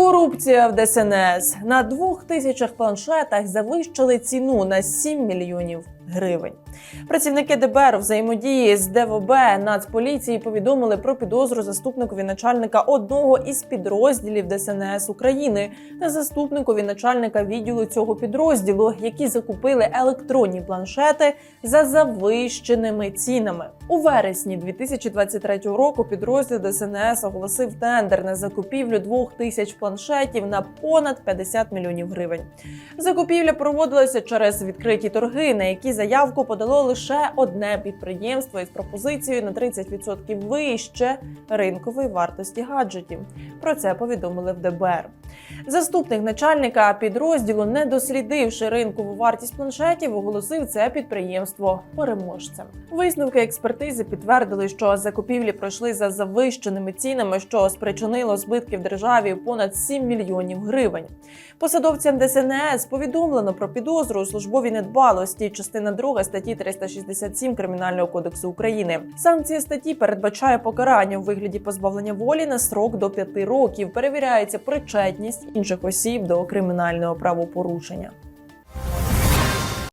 Корупція в ДСНС на двох тисячах планшетах завищили ціну на 7 мільйонів гривень. Працівники ДБР взаємодії з ДВБ Нацполіції повідомили про підозру заступникові начальника одного із підрозділів ДСНС України та заступникові начальника відділу цього підрозділу, які закупили електронні планшети за завищеними цінами. У вересні 2023 року підрозділ ДСНС оголосив тендер на закупівлю двох тисяч планшетів на понад 50 мільйонів гривень. Закупівля проводилася через відкриті торги, на які заявку подало лише одне підприємство із пропозицією на 30% вище ринкової вартості гаджетів. Про це повідомили в ДБР. Заступник начальника підрозділу, не дослідивши ринкову вартість планшетів, оголосив це підприємство переможцем. Висновки експертизи підтвердили, що закупівлі пройшли за завищеними цінами, що спричинило збитки в державі понад 7 мільйонів гривень. Посадовцям ДСНС повідомлено про підозру у службовій недбалості, частина 2 статті 367 Кримінального кодексу України. Санкція статті передбачає покарання у вигляді позбавлення волі на строк до 5 років. Перевіряється причетність інших осіб до кримінального правопорушення.